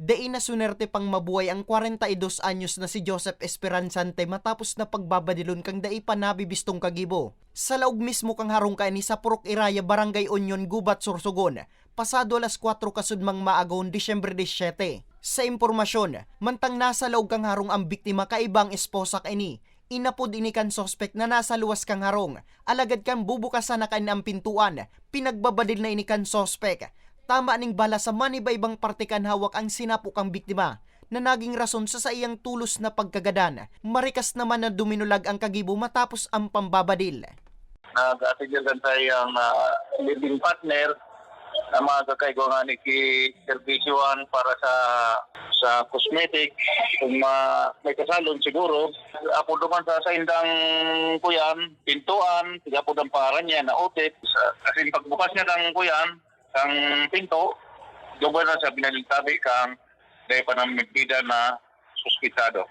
Dai na sunerte pang mabuhay ang 42 anyos na si Joseph Esperanzante matapos na pagbabadilon kang dai pa nabibistong kagibo. Sa laog mismo kang harong kaini sa Purok Iraya, Barangay Union, Gubat, Sorsogon, pasado alas 4 kasudmang maagon, Disyembre 17. Sa impormasyon, mantang nasa laog kang harong ang biktima kaibang esposa kaini, inapod ini kan sospek na nasa luwas kang harong, alagad kang bubukasan na kan ang pintuan, pinagbabadil na ini kan sospek, tama ning bala sa maniba-ibang parte kan hawak ang sinapok ang biktima na naging rason sa sa iyang tulos na pagkagadan. Marikas naman na duminulag ang kagibo matapos ang pambabadil. nag-atigil kan tayong uh, living partner na mga kakaigo nga ni servisyoan para sa sa cosmetic kung ma, may kasalon siguro apo duman sa sa indang kuyan pintuan tiga po ang paran niya na utit Sa- kasi pagbukas niya ng kuyan ang pinto doon na sa binalitabi kang dahil pa ng medida na suspitado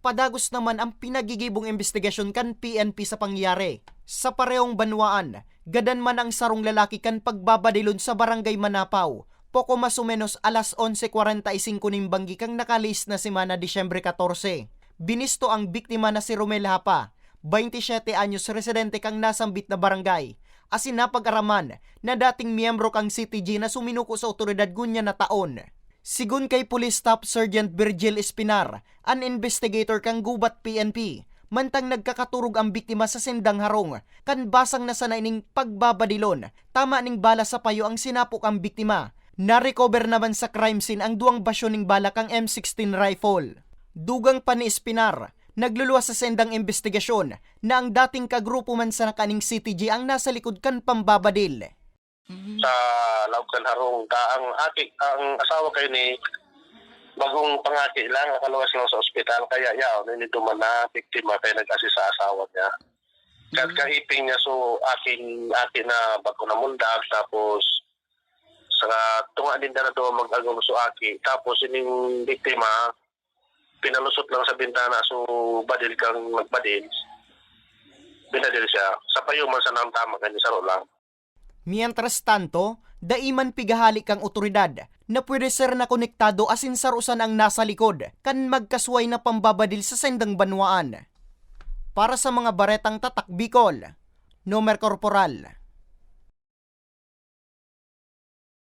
Padagos naman ang pinagigibong investigasyon kan PNP sa pangyari. Sa parehong banwaan, gadan man ang sarong lalaki kan pagbabadilon sa barangay Manapaw. Poko mas o menos alas 11.45 ning banggi kang nakalis na semana Disyembre 14. Binisto ang biktima na si Romel Hapa, 27 anyos residente kang nasambit na barangay. Asin napag-araman na dating miyembro kang CTG na suminuko sa otoridad gunya na taon. Sigun kay Police Staff Sergeant Virgil Espinar, an investigator kang gubat PNP, mantang nagkakaturog ang biktima sa sendang harong, kan basang na sa ning pagbabadilon, tama ning bala sa payo ang sinapok ang biktima. Na-recover naman sa crime scene ang duwang basyo ning bala kang M16 rifle. Dugang pa ni Espinar, nagluluwas sa sendang investigasyon na ang dating kagrupo man sa nakaning CTG ang nasa likod kan pambabadil. sa Laucan Harong ka ang aki ang asawa kayo ni bagong pangaki lang nakaluwas lang sa ospital. Kaya yaw nito man na biktima kaya nag-assist sa asawa niya. Kahit kahiping niya so aking aki na bago na mundag tapos sa tunga din na to mag-agong so aki. Tapos ining biktima pinalusot lang sa bintana so badil kang magbadil binadil siya. Sa payo man sa namtama kanya sa lang Mientras tanto, daiman pigahalik kang otoridad na pwede ser na konektado asin sarusan ang nasa likod kan magkasway na pambabadil sa sendang banwaan. Para sa mga baretang tatak Bicol, Nomer Corporal,